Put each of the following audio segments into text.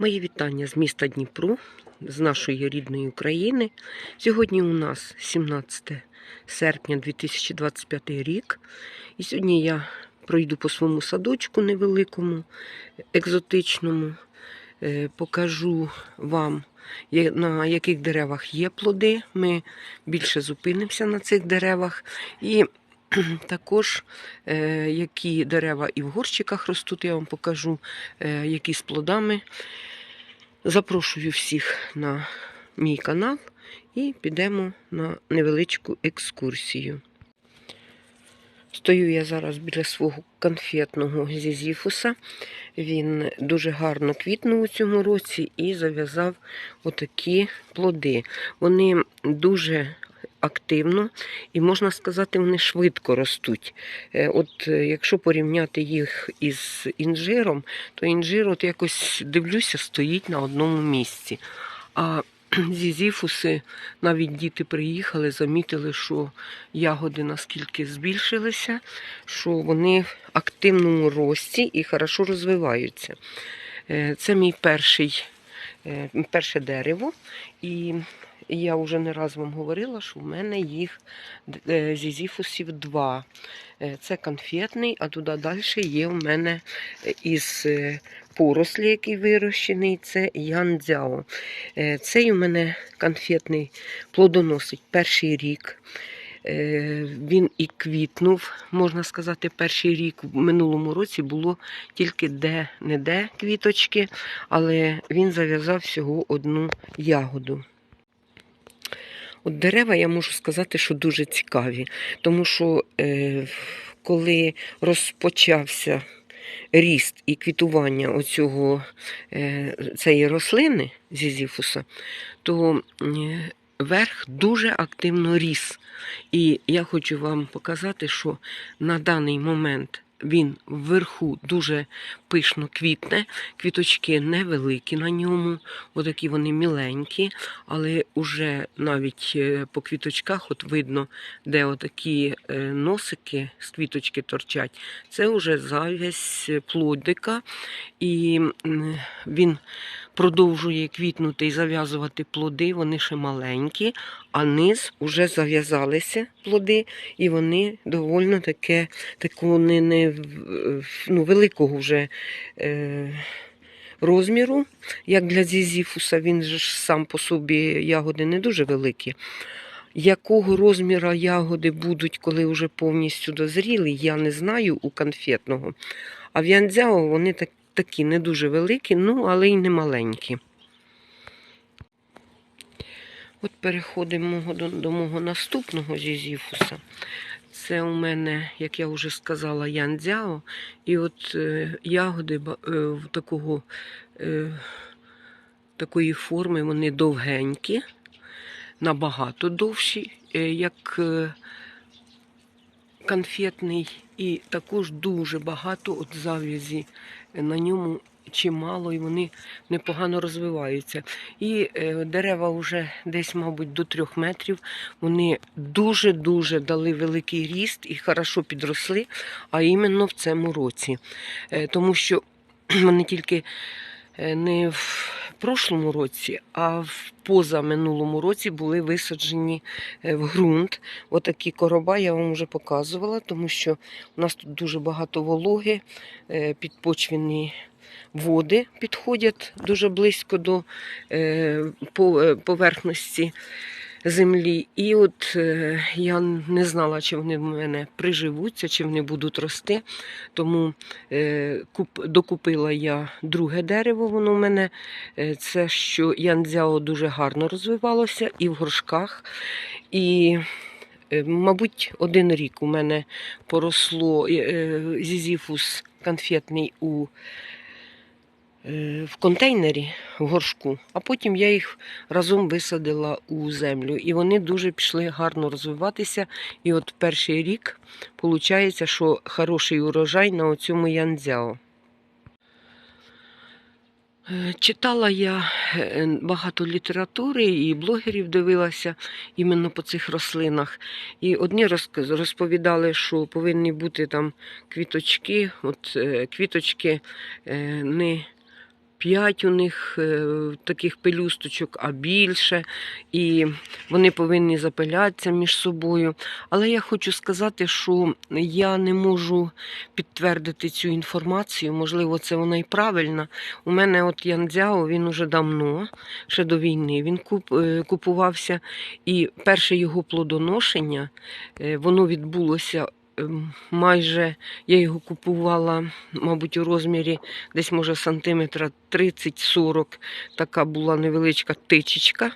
Мої вітання з міста Дніпру, з нашої рідної України. Сьогодні у нас 17 серпня 2025 рік. І сьогодні я пройду по своєму садочку невеликому, екзотичному. Е, Покажу вам, на яких деревах є плоди. Ми більше зупинимося на цих деревах. І також, е, які дерева і в горщиках ростуть, я вам покажу, е, які з плодами. Запрошую всіх на мій канал і підемо на невеличку екскурсію. Стою я зараз біля свого конфетного зізіфуса. Він дуже гарно квітнув у цьому році і зав'язав отакі плоди. Вони дуже активно і, можна сказати, вони швидко ростуть. Е, От е, якщо порівняти їх із інжиром, то інжир, от якось дивлюся, стоїть на одному місці. А зізіфуси, навіть діти приїхали, замітили, що ягоди наскільки збільшилися, що вони в активному рості і хорошо розвиваються. Е, Це мій перший, перше дерево. І я вже не раз вам говорила, що в мене їх е, зізіфусів два. Е, Це конфетний, а туди далі є в мене е, із порослі, який вирощений, це Яндзяо. Цей у мене конфетний плодоносить перший рік. Він і квітнув, можна сказати, перший рік в минулому році було тільки де-не-де квіточки, але він зав'язав всього одну ягоду. От дерева я можу сказати, що дуже цікаві, тому що е, коли розпочався ріст і квітування оцього, е, цієї рослини зізіфуса, то е, верх дуже активно ріс. І я хочу вам показати, що на даний момент він вверху дуже пишно квітне, квіточки невеликі на ньому, отакі вони міленькі, але уже навіть е, по квіточках от видно, де отакі е, носики з квіточки торчать. Це вже завязь плодика, і він продовжує квітнути і зав'язувати плоди, вони ще маленькі, а низ вже зав'язалися плоди, і вони довольно таке, такого не, не ну, великого вже е, розміру, як для зізіфуса, він же ж сам по собі ягоди не дуже великі. Якого розміру ягоди будуть, коли вже повністю дозріли, я не знаю у конфетного. А в янцзяо вони так, такі не дуже великі, ну, але й не маленькі. От переходимо до, до мого наступного зізіфуса. Це у мене, як я вже сказала, янцзяо. І от е, ягоди е, такого, е, такої форми, вони довгенькі, набагато довші, е, як е, конфетний, і також дуже багато от зав'язі на ньому чимало, і вони непогано розвиваються. І е, дерева вже десь, мабуть, до трьох метрів. Вони дуже-дуже дали великий ріст і хорошо підросли, а іменно в цьому році. Е, тому що вони тільки е, не в прошлому році, а в позаминулому році були висаджені е, в ґрунт. Отакі короба я вам вже показувала, тому що у нас тут дуже багато вологи, е, підпочвені води підходять дуже близько до е, по- поверхності землі. І от е, я не знала, чи вони в мене приживуться, чи вони будуть рости. Тому е, куп, докупила я друге дерево. Воно в мене е, це що янцзяо дуже гарно розвивалося і в горшках. І Мабуть, один рік у мене поросло зізіфус конфетний у, в контейнері в горшку, а потім я їх разом висадила у землю. І вони дуже пішли гарно розвиватися. І от перший рік виходить, що хороший урожай на цьому янцзяо. Е, Читала я е, багато літератури і блогерів дивилася іменно по цих рослинах. І одні розповідали, що повинні бути там квіточки, от е, квіточки е, не 5 у них е, таких пелюсточок, а більше. І вони повинні запилятися між собою. Але я хочу сказати, що я не можу підтвердити цю інформацію. Можливо, це вона і правильна. У мене от Янцзяо, він уже давно, ще до війни, він е, купувався. І перше його плодоношення, е, воно відбулося майже, я його купувала, мабуть, у розмірі десь, може, сантиметра 30-40. Така була невеличка тичечка.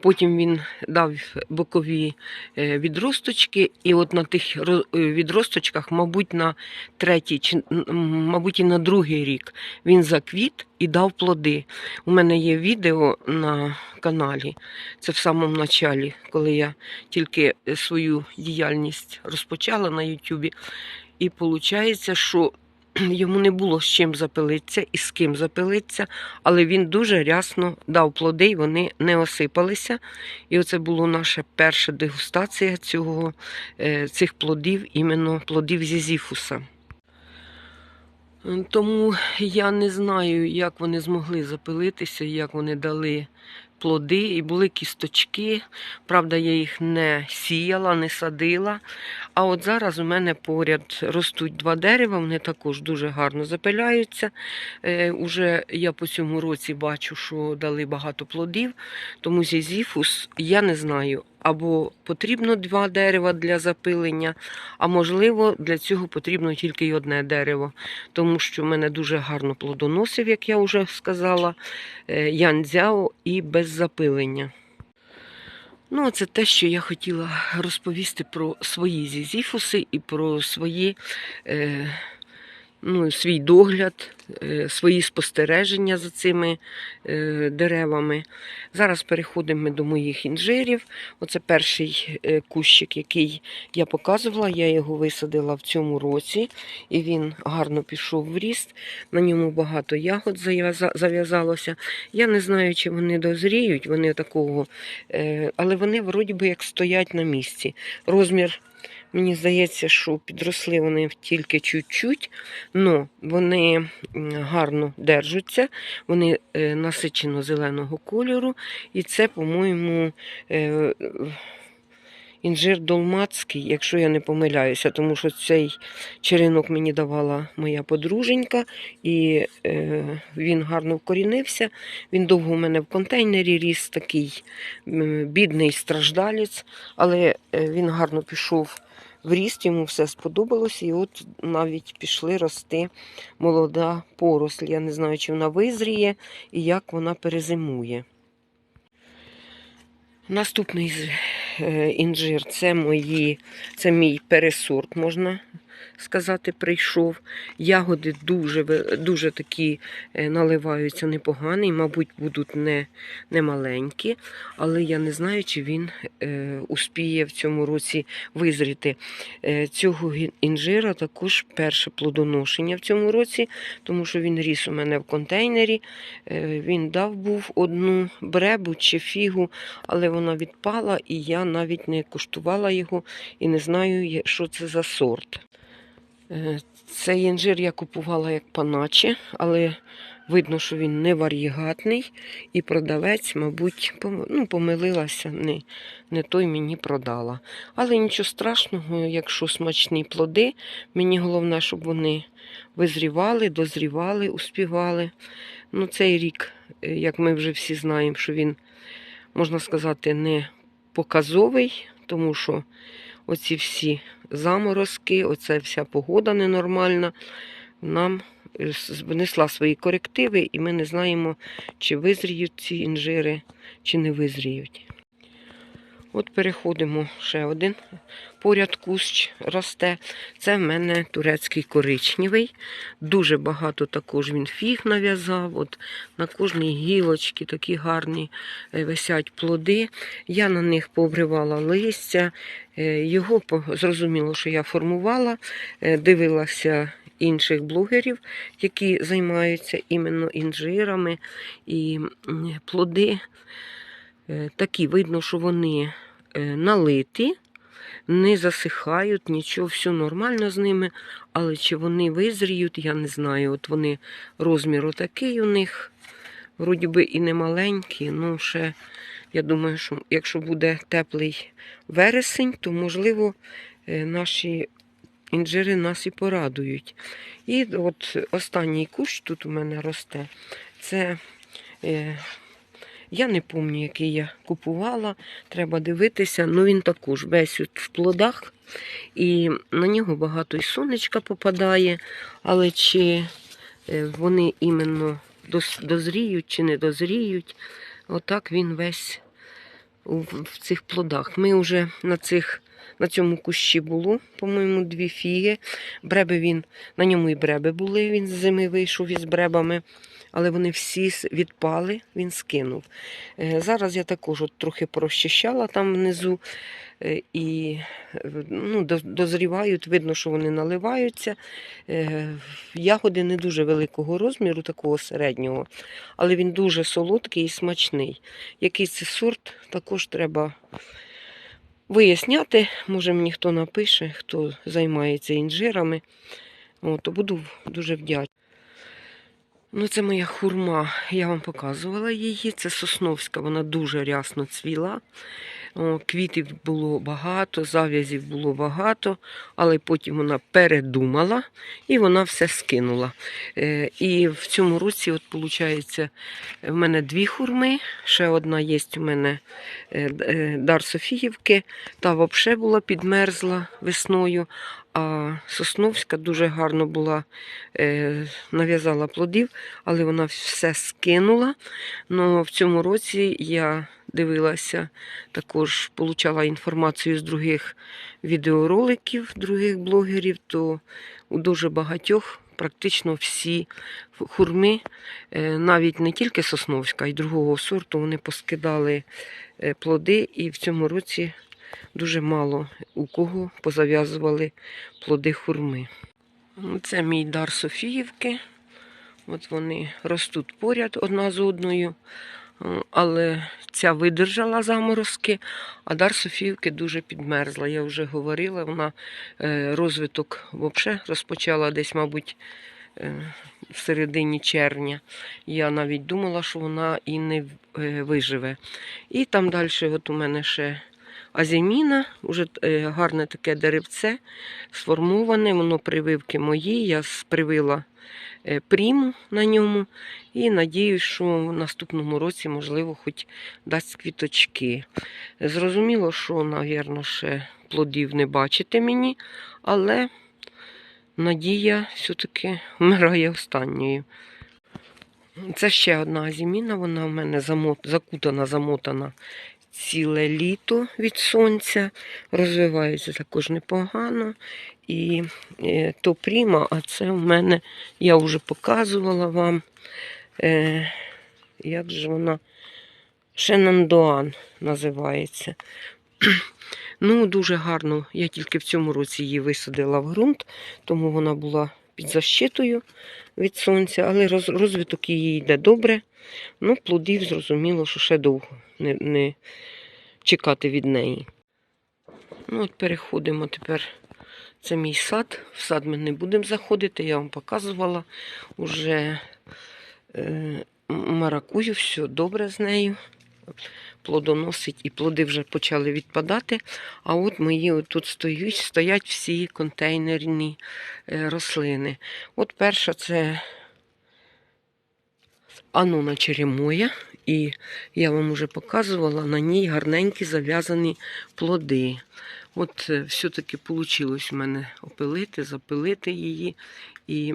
Потім він дав бокові е, відросточки, і от на тих е, відросточках, мабуть, на третій, мабуть, і на другий рік він заквіт і дав плоди. У мене є відео на каналі. Це в самому началі, коли я тільки е, свою діяльність розпочала на Ютубі. І виходить, що йому не було з чим запилитися і з ким запилитися, але він дуже рясно дав плоди, і вони не осипалися. І оце була наша перша дегустація цього, е, цих плодів, іменно плодів зізіфуса. Тому я не знаю, як вони змогли запилитися, як вони дали плоди, і були кісточки. Правда, я їх не сіяла, не садила. А от зараз у мене поряд ростуть два дерева, вони також дуже гарно запиляються. Е, уже я по цьому році бачу, що дали багато плодів, тому зізіфус я не знаю. Або потрібно два дерева для запилення, а можливо, для цього потрібно тільки й одне дерево, тому що в мене дуже гарно плодоносив, як я вже сказала, е, янцзяо і без запилення. Ну, це те, що я хотіла розповісти про свої зізіфуси і про свої, е, ну, свій догляд, е, свої спостереження за цими е, деревами. Зараз переходимо до моїх інжирів. Оце перший е, кущик, який я показувала. Я його висадила в цьому році, і він гарно пішов в ріст. На ньому багато ягод зав'язалося. Я не знаю, чи вони дозріють, вони такого, але вони вроді би як стоять на місці. Розмір. Мені здається, що підросли вони тільки чуть-чуть, але вони гарно держаться, вони е, насичено зеленого кольору. І це, по-моєму, е, інжир долмацький, якщо я не помиляюся, тому що цей черенок мені давала моя подруженька, і е, він гарно вкорінився. Він довго у мене в контейнері ріс такий бідний страждалець, але він гарно пішов в ріст, йому все сподобалося, і от навіть пішли рости молода поросль. Я не знаю, чи вона визріє і як вона перезимує. Наступний е, інжир це мої, це мій пересорт, можна сказати, прийшов. Ягоди дуже, дуже такі е, наливаються непогані, мабуть, будуть не, не маленькі, але я не знаю, чи він е, успіє в цьому році визріти. Е, цього інжира також перше плодоношення в цьому році, тому що він ріс у мене в контейнері. Е, він дав був одну бребу чи фігу, але вона відпала, і я навіть не куштувала його і не знаю, що це за сорт. Е, Цей інжир я купувала як паначе, але видно, що він не варігатний, і продавець, мабуть, ну, помилилася, не, не той мені продала. Але нічого страшного, якщо смачні плоди, мені головне, щоб вони визрівали, дозрівали, успівали. Ну, цей рік, е, як ми вже всі знаємо, що він, можна сказати, не показовий, тому що оці всі заморозки, оця вся погода ненормальна, нам е, внесла свої корективи, і ми не знаємо, чи визріють ці інжири, чи не визріють. От переходимо ще один поряд кущ росте. Це в мене турецький коричневий. Дуже багато також він фіг нав'язав. От на кожній гілочці такі гарні е, висять плоди. Я на них пообривала листя. Е, Його зрозуміло, що я формувала, е, дивилася інших блогерів, які займаються іменно інжирами. І плоди такі, видно, що вони налиті. не засихають, нічого, все нормально з ними. Але чи вони визріють, я не знаю. От вони розмір отакий у них. Вроді би і не маленькі, ну ще я думаю, що якщо буде теплий вересень, то можливо е, наші інжири нас і порадують. І от останній кущ тут у мене росте. Це е, я не пам'ятаю, який я купувала. Треба дивитися. Ну він також весь от в плодах. І на нього багато і сонечка попадає. Але чи е, вони іменно дозріють чи не дозріють, отак він весь в цих плодах. Ми вже на цих. На цьому кущі було, по-моєму, дві фіги. Бреби він, на ньому і бреби були, він з зими вийшов із бребами, але вони всі відпали, він скинув. Е, Зараз я також от трохи прощищала там внизу е, і е, ну, дозрівають, видно, що вони наливаються. Ягоди не дуже великого розміру, такого середнього, але він дуже солодкий і смачний. Який це сорт, також треба виясняти. Може мені хто напише, хто займається інжирами. О, то буду дуже вдячна. Ну, це моя хурма. Я вам показувала її. Це сосновська, вона дуже рясно цвіла. Квітів було багато, зав'язів було багато, але потім вона передумала і вона все скинула. Е, і в цьому році, от, виходить, в мене дві хурми, ще одна є у мене е, е, дар Софіївки, та взагалі була підмерзла весною. А Сосновська дуже гарно була, нав'язала плодів, але вона все скинула. Ну, в цьому році я дивилася, також получала інформацію з других відеороликів, других блогерів, то у дуже багатьох практично всі хурми, е, навіть не тільки Сосновська, й другого сорту, вони поскидали е, плоди, і в цьому році дуже мало у кого позав'язували плоди хурми. Це мій дар Софіївки. От вони ростуть поряд одна з одною. Е, Але ця видержала заморозки, а дар Софіївки дуже підмерзла. Я вже говорила, вона е, розвиток взагалі розпочала десь, мабуть, е, в середині червня. Я навіть думала, що вона і не виживе. І там далі от у мене ще азіміна, вже гарне таке деревце сформоване, воно прививки мої. Я с- привила е, на ньому і надіюсь, що в наступному році, можливо, хоч дасть квіточки. Зрозуміло, що, напевно, ще плодів не бачите мені, але надія все-таки вмирає останньою. Це ще одна азіміна, вона в мене замот, закутана, замотана ціле літо від сонця. Розвивається також непогано. І е, то пріма, а це в мене, я вже показувала вам, е, як же вона, Шенандоан називається. Ну, дуже гарно. Я тільки в цьому році її висадила в ґрунт, тому вона була під защитою від сонця, але розвиток її йде добре. Ну, плодів зрозуміло, що ще довго не, не чекати від неї. Ну, от переходимо тепер. Це мій сад. В сад ми не будемо заходити, я вам показувала уже е, маракую, все добре з нею. Плодоносить і плоди вже почали відпадати. А от мої тут стоять, стоять всі контейнерні е, рослини. От перша це Анона черемоя, і я вам вже показувала на ній гарненькі зав'язані плоди. От е, все-таки вийшло в мене опилити, запилити її. І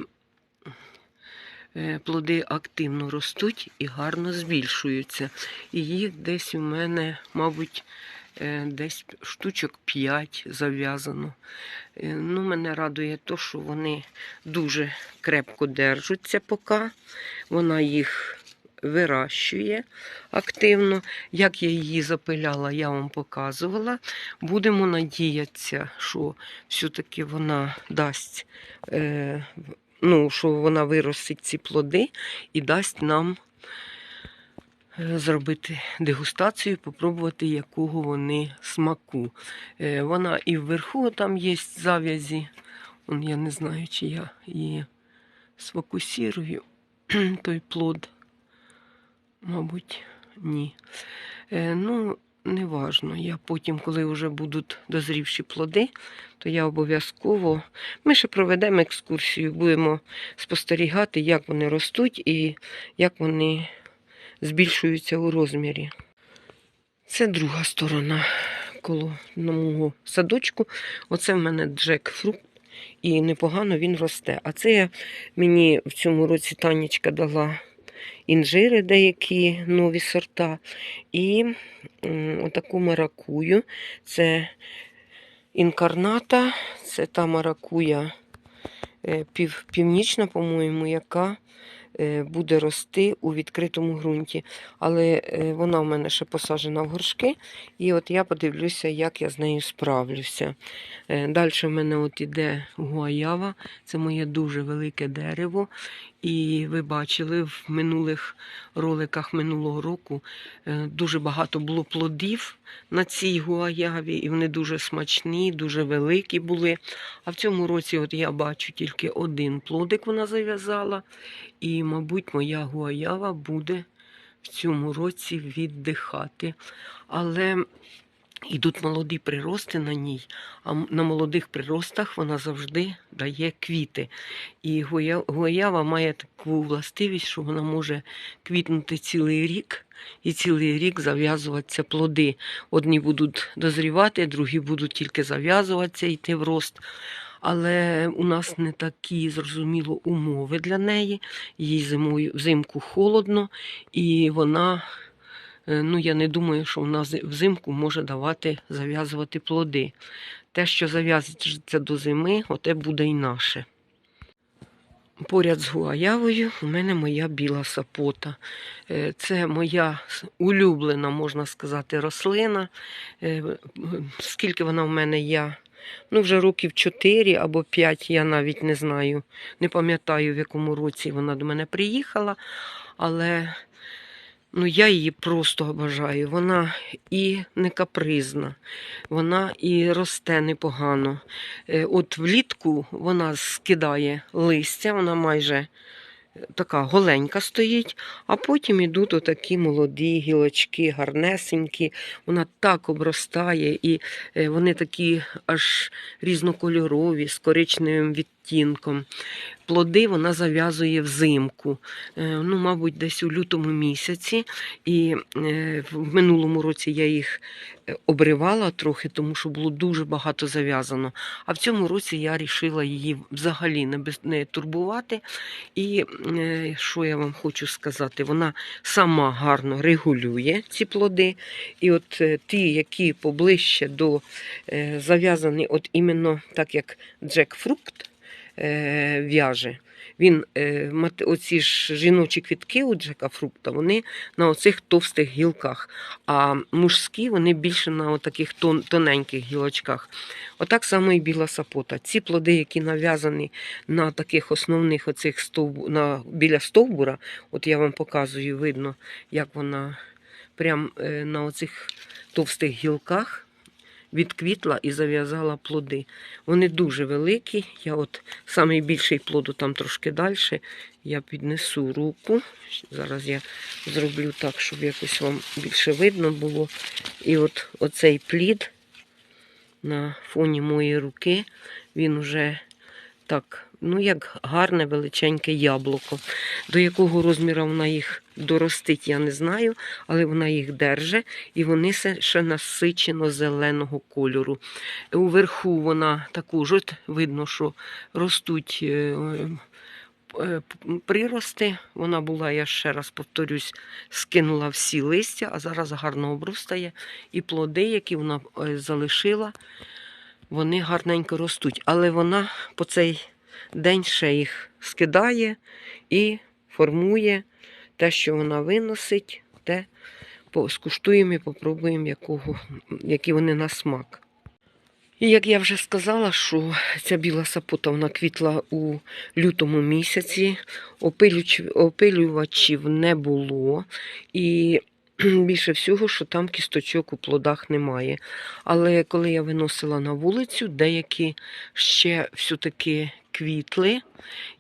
е, плоди активно ростуть і гарно збільшуються. І їх десь у мене, мабуть, е, десь штучок 5 зав'язано. Ну, мене радує те, що вони дуже крепко держаться поки. Вона їх вирощує активно. Як я її запиляла, я вам показувала. Будемо надіятися, що все-таки вона дасть, е, ну, що вона виростить ці плоди і дасть нам е, зробити дегустацію, попробувати, якого вони смаку. Е, Вона і вверху там є зав'язі. Я не знаю, чи я її сфокусірую. Той плод. Мабуть, ні. Е, ну, важно. Я потім, коли вже будуть дозрівші плоди, то я обов'язково. Ми ще проведемо екскурсію, будемо спостерігати, як вони ростуть і як вони збільшуються у розмірі. Це друга сторона коло мого садочку. Оце в мене джекфрукт. І непогано він росте. А це я, мені в цьому році Танечка дала інжири, деякі нові сорта. І отаку маракую. Це інкарната, це та маракуя е, пів, північна, по-моєму, яка е, буде рости у відкритому ґрунті. Але е, вона в мене ще посаджена в горшки. І от я подивлюся, як я з нею справлюся. Далі в мене от іде гуаява. Це моє дуже велике дерево. І ви бачили в минулих роликах минулого року е, дуже багато було плодів на цій гуаяві, і вони дуже смачні, дуже великі були. А в цьому році от я бачу тільки один плодик вона зав'язала. І, мабуть, моя гуаява буде в цьому році віддихати. Але Ідуть молоді прирости на ній, а на молодих приростах вона завжди дає квіти. І гоя- гоява має таку властивість, що вона може квітнути цілий рік, і цілий рік зав'язуватися плоди. Одні будуть дозрівати, другі будуть тільки зав'язуватися, йти в рост. Але у нас не такі, зрозуміло, умови для неї. Їй зимою, взимку холодно, і вона Ну, я не думаю, що вона зи- взимку може давати зав'язувати плоди. Те, що зав'язується до зими, оте буде й наше. Поряд з гуаявою у мене моя біла сапота. Е, Це моя улюблена, можна сказати, рослина. Е, Скільки вона в мене є? Ну, вже років 4 або 5, я навіть не знаю. Не пам'ятаю, в якому році вона до мене приїхала, але Ну, я її просто обожаю. Вона і не капризна, вона і росте непогано. Е, От влітку вона скидає листя, вона майже е, така голенька стоїть, а потім ідуть отакі молоді гілочки, гарнесенькі. Вона так обростає, і е, вони такі аж різнокольорові, з коричневим відтінком. Плоди вона зав'язує взимку, е, ну, мабуть, десь у лютому місяці. І е, в минулому році я їх е, обривала трохи, тому що було дуже багато зав'язано. А в цьому році я вирішила її взагалі не, турбувати. І що я вам хочу сказати, вона сама гарно регулює ці плоди. І от ті, які поближче до зав'язані, от іменно так як джекфрукт в'яже. Він, е, оці ж жіночі квітки у Джека фрукта, вони на оцих товстих гілках, а мужські вони більше на таких тон, тоненьких гілочках. Отак само і біла сапота. Ці плоди, які нав'язані на таких основних оцих стовбу, на, біля стовбура, от я вам показую, видно, як вона прям е, на оцих товстих гілках відквітла і зав'язала плоди. Вони дуже великі. Я от самий більший плоду там трошки далі. Я піднесу руку. Зараз я зроблю так, щоб якось вам більше видно було. І от оцей плід на фоні моєї руки, він уже так, ну як гарне величеньке яблуко. До якого розміру вона їх доростить, я не знаю, але вона їх держить, і вони ще насичено зеленого кольору. Уверху вона також от видно, що ростуть. е, е, п- Прирости, вона була, я ще раз повторюсь, скинула всі листя, а зараз гарно обростає. І плоди, які вона е, залишила, вони гарненько ростуть. Але вона по цей день ще їх скидає і формує те, що вона виносить, те скуштуємо і попробуємо, якого, які вони на смак. І як я вже сказала, що ця біла сапота вона квітла у лютому місяці, опилювачів не було. І більше всього, що там кісточок у плодах немає. Але коли я виносила на вулицю, деякі ще все-таки квітли,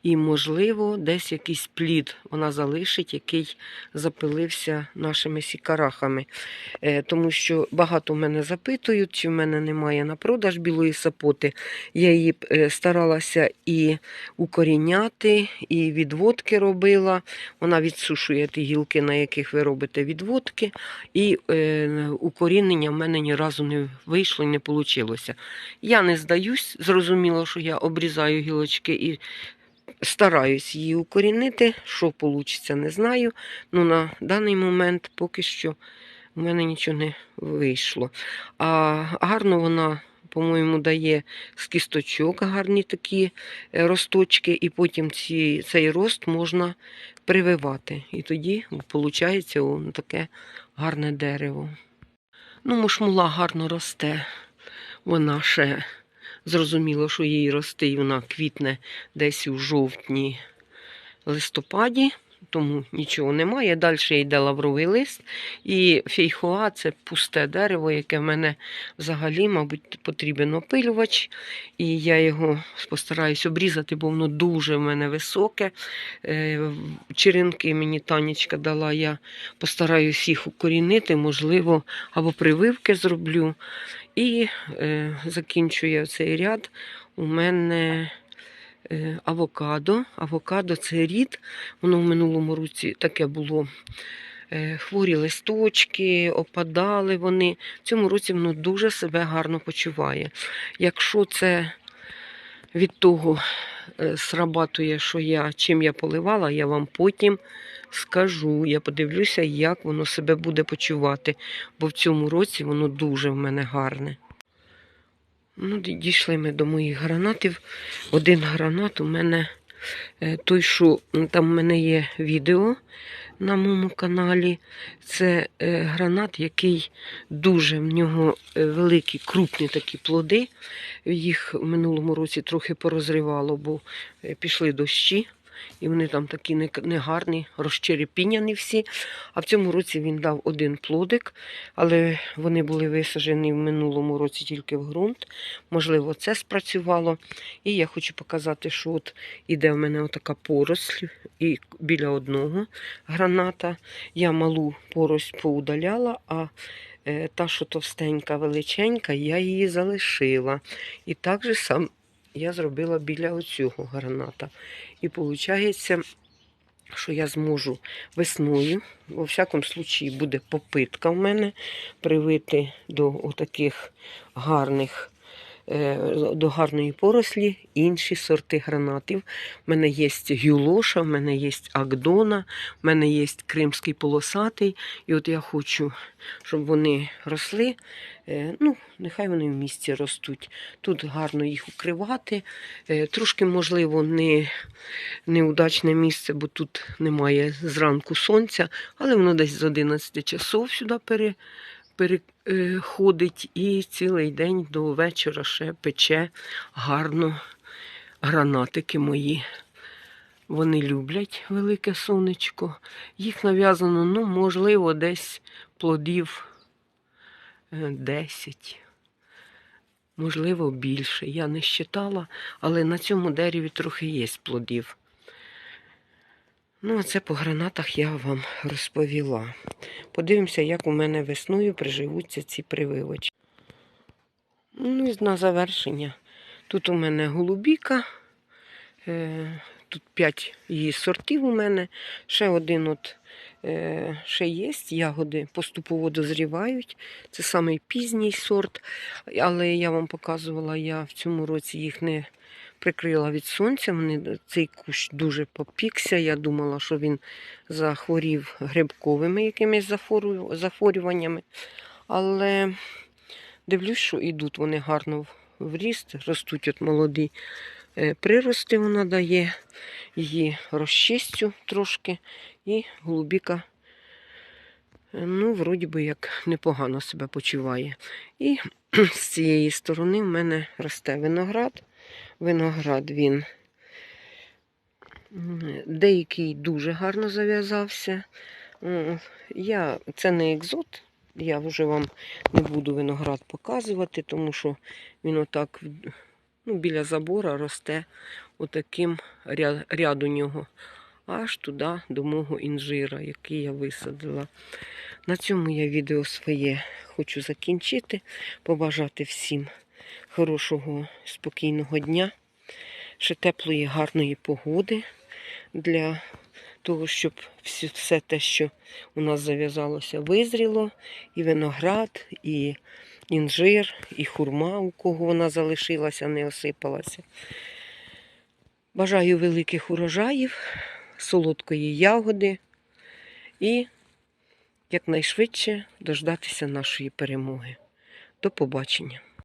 і, можливо, десь якийсь плід вона залишить, який запилився нашими сікарахами. Е, Тому що багато мене запитують, чи в мене немає на продаж білої сапоти. Я її е, старалася і укоріняти, і відводки робила. Вона відсушує ті гілки, на яких ви робите відводки. І е, укорінення в мене ні разу не вийшло і не вийшло. Я не здаюсь, зрозуміло, що я обрізаю гілочки і стараюсь її укорінити. Що вийде, не знаю. Ну на даний момент поки що в мене нічого не вийшло. А гарно вона. По-моєму, дає з кісточок гарні такі е, росточки, і потім ці, цей рост можна прививати. І тоді виходить таке гарне дерево. Ну, мушмула гарно росте. Вона ще зрозуміло, що їй росте, і вона квітне десь у жовтні листопаді, тому нічого немає. Далі йде лавровий лист. І фейхоа це пусте дерево, яке в мене взагалі, мабуть, потрібен опилювач. І я його постараюсь обрізати, бо воно дуже в мене високе. Е, Черенки мені Танечка дала, я постараюсь їх укорінити, можливо, або прививки зроблю. І е, закінчує цей ряд. У мене е, авокадо. Авокадо це рід. Воно в минулому році таке було. Е, хворі листочки, опадали вони. В цьому році воно дуже себе гарно почуває. Якщо це від того срабатує, що я чим я поливала, я вам потім скажу. Я подивлюся, як воно себе буде почувати, бо в цьому році воно дуже в мене гарне. Ну, дійшли ми до моїх гранатів. Один гранат у мене е, той, що там в мене є відео на моєму каналі. Це е, гранат, який дуже в нього е, великі, крупні такі плоди. Їх в минулому році трохи порозривало, бо е, пішли дощі. І вони там такі негарні, розчерепіняні всі. А в цьому році він дав один плодик, але вони були висаджені в минулому році тільки в ґрунт. Можливо, це спрацювало. І я хочу показати, що от іде в мене отака поросль, і біля одного граната. Я малу поросль поудаляла, а е, та, що товстенька, величенька, я її залишила. І так же сам я зробила біля оцього граната. І виходить, що я зможу весною, во всякому случаї буде попитка в мене привити до таких гарних, до гарної порослі інші сорти гранатів. У мене є гюлоша, в мене є Агдона, в мене є кримський полосатий. І от я хочу, щоб вони росли. Е, Ну, нехай вони в місті ростуть. Тут гарно їх укривати. Е, Трошки, можливо, не неудачне місце, бо тут немає зранку сонця, але воно десь з 11 часов сюди пере, переходить і цілий день до вечора ще пече гарно гранатики мої. Вони люблять велике сонечко. Їх нав'язано, ну, можливо, десь плодів е, 10. Можливо, більше. Я не щитала, але на цьому дереві трохи є плодів. Ну, а це по гранатах я вам розповіла. Подивимося, як у мене весною приживуться ці прививочі. Ну, і на завершення. Тут у мене голубіка. Е, Тут 5 її сортів у мене. Ще один от е, ще є. Ягоди поступово дозрівають. Це самий пізній сорт. Але я вам показувала, я в цьому році їх не прикрила від сонця. Вони, цей кущ дуже попікся. Я думала, що він захворів грибковими якимись захворюваннями. Але дивлюсь, що йдуть вони гарно в- ріст, ростуть от молоді е, прирости вона дає, її розчистю трошки, і голубіка Ну, вроді би як непогано себе почуває. І з цієї сторони в мене росте виноград. Виноград він деякий дуже гарно зав'язався. Я, це не екзот, я вже вам не буду виноград показувати, тому що він отак ну, біля забора росте отаким ряд, ряд у нього, аж туди до мого інжира, який я висадила. На цьому я відео своє хочу закінчити, побажати всім хорошого, спокійного дня, ще теплої, гарної погоди для того, щоб все те, що у нас зав'язалося, визріло, і виноград, і інжир, і хурма, у кого вона залишилася, не осипалася. Бажаю великих урожаїв, солодкої ягоди і якнайшвидше дождатися нашої перемоги. До побачення!